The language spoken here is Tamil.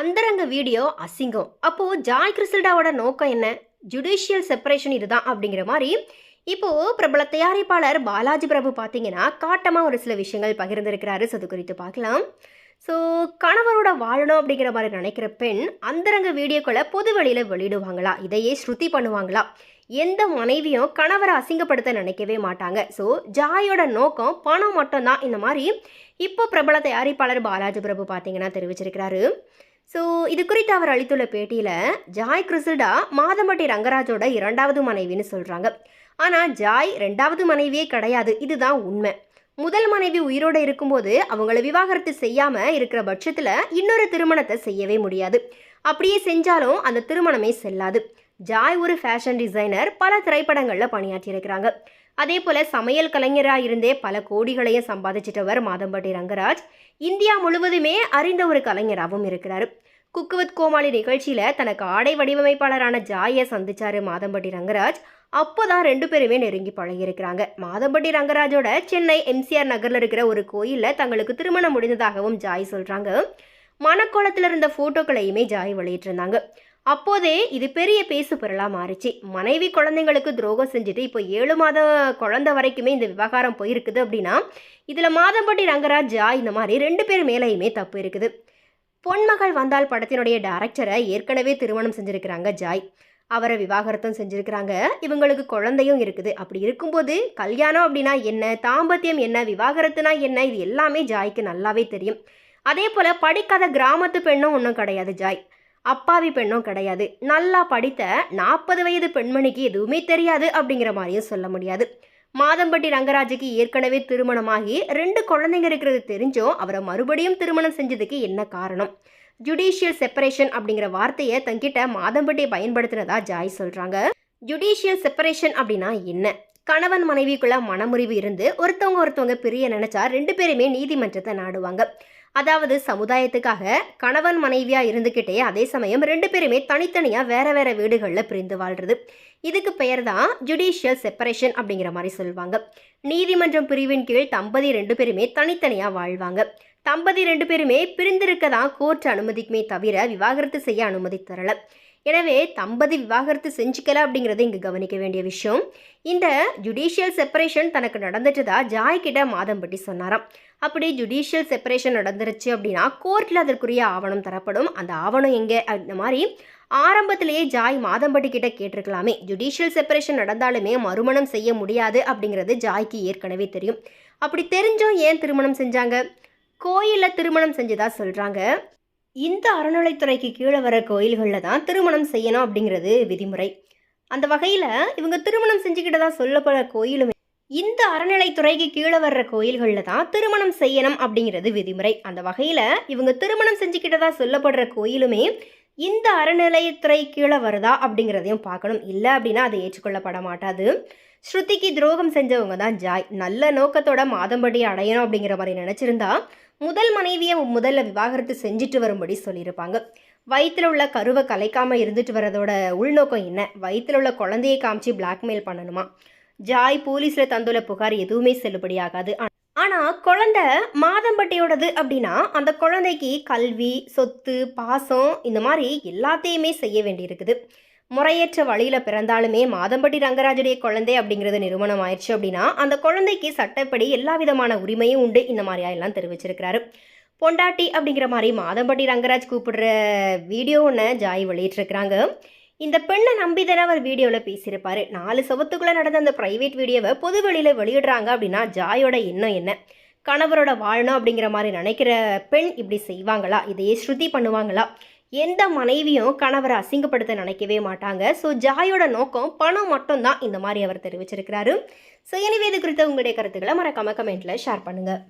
அந்தரங்க வீடியோ அசிங்கம். அப்போது ஜாய் கிறிஸ்டல்டாவோட நோக்கம் என்ன? ஜுடிஷியல் செப்பரேஷன் இதுதான் அப்படிங்கிற மாதிரி இப்போது பிரபல தயாரிப்பாளர் பாலாஜி பிரபு பார்த்தீங்கன்னா காட்டமாக ஒரு சில விஷயங்கள் பகிர்ந்திருக்கிறாரு. ஸோ அது குறித்து பார்க்கலாம். ஸோ கணவரோட வாழணும் அப்படிங்கிற மாதிரி நினைக்கிற பெண் அந்தரங்க வீடியோக்களை பொது வெளியில் வெளியிடுவாங்களா? இதையே ஸ்ருதி பண்ணுவாங்களா? எந்த மனைவியும் கணவரை அசிங்கப்படுத்த நினைக்கவே மாட்டாங்க. ஸோ ஜாயோட நோக்கம் பணம் மட்டும்தான். இந்த மாதிரி இப்போ பிரபல தயாரிப்பாளர் பாலாஜி பிரபு பார்த்தீங்கன்னா தெரிவிச்சிருக்கிறாரு. ஸோ இது குறித்து அவர் அளித்துள்ள பேட்டியில் ஜாய் கிறிசில்டா மாதம்பட்டி ரங்கராஜோட இரண்டாவது மனைவின்னு சொல்கிறாங்க ஆனால் ஜாய் ரெண்டாவது மனைவியே கிடையாது. இதுதான் உண்மை. முதல் மனைவி உயிரோடு இருக்கும்போது அவங்கள விவாகரத்து செய்யாமல் இருக்கிற பட்சத்தில் இன்னொரு திருமணத்தை செய்யவே முடியாது. அப்படியே செஞ்சாலும் அந்த திருமணமே செல்லாது. ஜாய் ஒரு ஃபேஷன் டிசைனர் பல திரைப்படங்களில் பணியாற்றியிருக்கிறாங்க. அதே போல் சமையல் கலைஞராக இருந்தே பல கோடிகளையும் சம்பாதிச்சிட்டவர் மாதம்பட்டி ரங்கராஜ். இந்தியா முழுவதுமே அறிந்த ஒரு கலைஞராகவும் இருக்கிறாரு. குக்குவத் கோமாளி நிகழ்ச்சியில் தனக்கு ஆடை வடிவமைப்பாளரான ஜாயை சந்திச்சாரு மாதம்பட்டி ரங்கராஜ். அப்போதான் ரெண்டு பேருமே நெருங்கி பழகியிருக்கிறாங்க. மாதம்பட்டி ரங்கராஜோட சென்னை எம்சிஆர் நகரில் இருக்கிற ஒரு கோயிலில் தங்களுக்கு திருமணம் முடிந்ததாகவும் ஜாய் சொல்கிறாங்க மணக்கோலத்தில் இருந்த ஃபோட்டோக்களையுமே ஜாய் வெளியிட்டிருந்தாங்க. அப்போதே இது பெரிய பேசு பொருளாக மாறிச்சு. மனைவி குழந்தைங்களுக்கு துரோகம் செஞ்சுட்டு இப்போ ஏழு மாத குழந்தை வரைக்குமே இந்த விவகாரம் போயிருக்குது அப்படின்னா இதில் மாதம்பட்டி ரங்கராஜ் இந்த மாதிரி ரெண்டு பேர் மேலேயுமே தப்பு இருக்குது. பொன்மகள் வந்தால் படத்தினுடைய டேரக்டரை ஏற்கனவே திருமணம் செஞ்சுருக்கிறாங்க ஜாய். அவரை விவாகரத்தும் செஞ்சுருக்கிறாங்க. இவங்களுக்கு குழந்தையும் இருக்குது. அப்படி இருக்கும்போது கல்யாணம் அப்படின்னா என்ன? தாம்பத்தியம் என்ன? விவாகரத்துனா என்ன? இது எல்லாமே ஜாய்க்கு நல்லாவே தெரியும். அதே போல் படிக்காத கிராமத்து பெண்ணும் ஒன்றும் கிடையாது ஜாய். அப்பாவி பெண்ணும் கிடையாது. நல்லா படித்த நாற்பது வயது பெண்மணிக்கு எதுவுமே தெரியாது அப்படிங்கிற மாதிரியும் சொல்ல முடியாது. மாதம்பட்டி ரங்கராஜுக்கு ஏற்கனவே திருமணமாகி ரெண்டு குழந்தைங்க இருக்கிறது தெரிஞ்சும் அவரை மறுபடியும் திருமணம் செஞ்சதுக்கு என்ன காரணம்? ஜுடிஷியல் செப்பரேஷன் அப்படிங்கிற வார்த்தையை தங்கிட்ட மாதம்பட்டி பயன்படுத்தினதா ஜாய் சொல்றாங்க. ஜுடிஷியல் செப்பரேஷன் அப்படின்னா என்ன? கணவன் மனைவிக்குள்ள மனமுறிவு இருந்து ஒருத்தவங்க ஒருத்தவங்க பிரிய நினைச்சா ரெண்டு பேருமே நீதிமன்றத்தை நாடுவாங்க. அதாவது சமுதாயத்துக்காக கணவன் மனைவியா இருந்துக்கிட்டே அதே சமயம் ரெண்டு பேருமே தனித்தனியா வேற வேற வீடுகளில் பிரிந்து வாழ்றது. இதுக்கு பெயர் தான் ஜுடிஷியல் செப்பரேஷன் அப்படிங்கிற மாதிரி சொல்லுவாங்க. நீதிமன்றம் பிரிவின் கீழ் தம்பதி ரெண்டு பேருமே தனித்தனியா வாழ்வாங்க. தம்பதி ரெண்டு பேருமே பிரிந்திருக்க தான் கோர்ட் அனுமதிக்குமே தவிர விவாகரத்து செய்ய அனுமதி தரல. எனவே தம்பதி விவாகரத்து செஞ்சுக்கல அப்படிங்கிறது இங்கே கவனிக்க வேண்டிய விஷயம். இந்த ஜுடிஷியல் செப்பரேஷன் தனக்கு நடந்துட்டதா ஜாய் கிட்ட மாதம்பட்டி சொன்னாராம். அப்படி ஜுடிஷியல் செப்பரேஷன் நடந்துருச்சு அப்படின்னா கோர்ட்டில் அதற்குரிய ஆவணம் தரப்படும். அந்த ஆவணம் எங்கே அந்த மாதிரி ஆரம்பத்திலேயே ஜாய் மாதம்பட்டி கிட்ட கேட்டிருக்கலாமே. ஜுடிஷியல் செப்பரேஷன் நடந்தாலுமே மறுமணம் செய்ய முடியாது அப்படிங்கிறது ஜாய்க்கு ஏற்கனவே தெரியும். அப்படி தெரிஞ்சும் ஏன் திருமணம் செஞ்சாங்க? கோயிலில் திருமணம் செஞ்சதா சொல்கிறாங்க இந்த அறநிலைத்துறைக்கு கீழே வர கோயில்களில் தான் திருமணம் செய்யணும் அப்படிங்கிறது விதிமுறை. அந்த வகையில் இவங்க திருமணம் செஞ்சுக்கிட்டதா சொல்லப்படுற கோயிலுமே இந்த அறநிலைத்துறைக்கு கீழே வர்ற கோயில்களில் தான் திருமணம் செய்யணும் அப்படிங்கிறது விதிமுறை. அந்த வகையில் இவங்க திருமணம் செஞ்சுக்கிட்டதா சொல்லப்படுற கோயிலுமே இந்த அறநிலையத்துறை கீழே வருதா அப்படிங்கிறதையும் பார்க்கணும். இல்லை அப்படின்னா அதை ஏற்றுக்கொள்ளப்பட மாட்டாது. ஸ்ருதிக்கு துரோகம் செஞ்சவங்க தான் ஜாய். நல்ல நோக்கத்தோட மாதம்படி அடையணும் அப்படிங்கிற மாதிரி நினச்சிருந்தா முதல் மனைவியை முதல்ல விவாகரத்து செஞ்சுட்டு வரும்படி சொல்லியிருப்பாங்க. வயிற்றில் உள்ள கருவை கலைக்காமல் இருந்துட்டு வரதோட உள்நோக்கம் என்ன? வயிற்றில் உள்ள குழந்தையை காமிச்சு பிளாக்மெயில் பண்ணணுமா? ஜாய் போலீஸில் தந்துள்ள புகார் எதுவுமே செல்லுபடியாகாது. ஆனால் குழந்தை மாதம்பட்டியோடது அப்படின்னா அந்த குழந்தைக்கு கல்வி சொத்து பாசம் இந்த மாதிரி எல்லாத்தையுமே செய்ய வேண்டியிருக்குது. முறையற்ற வழியில் பிறந்தாலுமே மாதம்பட்டி ரங்கராஜுடைய குழந்தை அப்படிங்கிறது நிறுவனம் ஆயிடுச்சு அப்படின்னா அந்த குழந்தைக்கு சட்டப்படி எல்லா விதமான உரிமையும் உண்டு. இந்த மாதிரியா எல்லாம் தெரிவிச்சிருக்கிறாரு. பொண்டாட்டி அப்படிங்கிற மாதிரி மாதம்பட்டி ரங்கராஜ் கூப்பிடுற வீடியோ ஒன்று ஜாய் வெளியிட்டிருக்கிறாங்க. இந்த பெண்ணை நம்பி தானே அவர் வீடியோவில் பேசியிருப்பாரு. நாலு சவத்துக்குள்ளே நடந்த அந்த ப்ரைவேட் வீடியோவை பொது வெளியில் வெளியிடுறாங்க அப்படின்னா ஜாயோட எண்ணம் என்ன? கணவரோட வாழணும் அப்படிங்கிற மாதிரி நினைக்கிற பெண் இப்படி செய்வாங்களா? இதையே ஸ்ருதி பண்ணுவாங்களா? எந்த மனைவியும் கணவரை அசிங்கப்படுத்த நினைக்கவே மாட்டாங்க. ஸோ ஜாயோட நோக்கம் பணம் மட்டும்தான் இந்த மாதிரி அவர் தெரிவிச்சிருக்கிறாரு. ஸோ எனவே இது குறித்த உங்களுடைய கருத்துக்களை மறக்காம கமெண்ட்டில் ஷேர் பண்ணுங்கள்